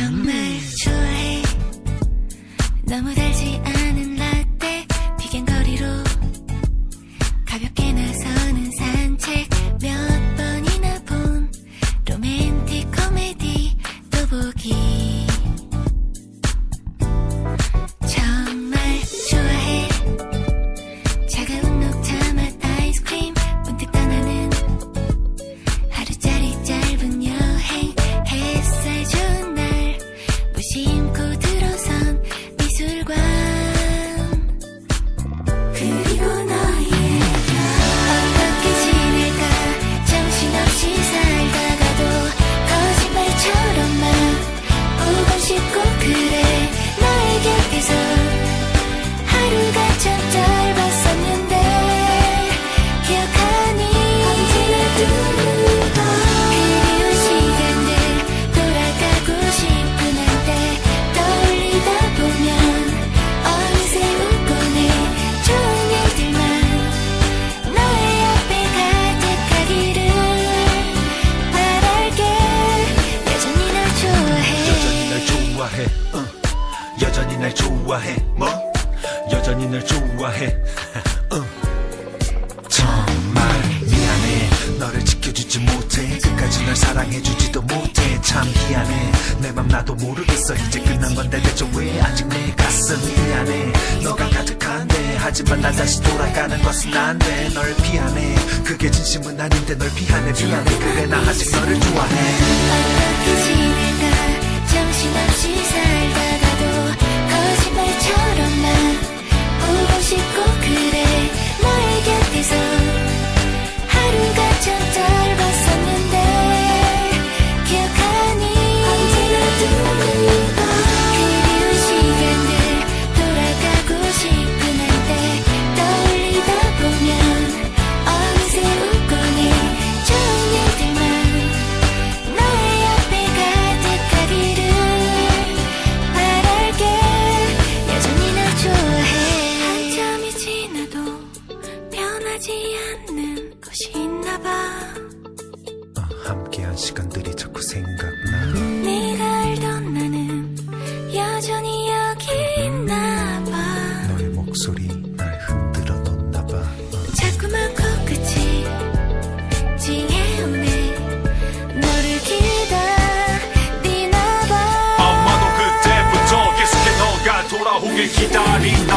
정말 좋아해. 너무 달지 않은 여전히 날 좋아해. 뭐? 여전히 날 좋아해. 어. 정말 미안해. 너를 지켜주지 못해. 끝까지 널 사랑해주지도 못해. 참 미안해. 내 맘 나도 모르겠어. 이제 끝난 건데 대체 왜 아직 내 가슴 미안해? 너가 가득한데. 하지만 난 다시 돌아가는 것은 안돼 널 피하네. 그게 진심은 아닌데 널 피하네. 미안해. 그래 나 아직 너를 좋아해. 어떻게 지낼까 정신없이 하지 않는 것이 있나 봐. 어, 함께한 시간들이 자꾸 생각나. 네가 알던 나는 여전히 여기 있나 봐. 너의 목소리 날 흔들어 놓나 봐. 어. 자꾸만 코끝이 찡해오네 너를 기다리나 봐. 아마도 그때부터 계속해 너가 돌아오길 기다리나봐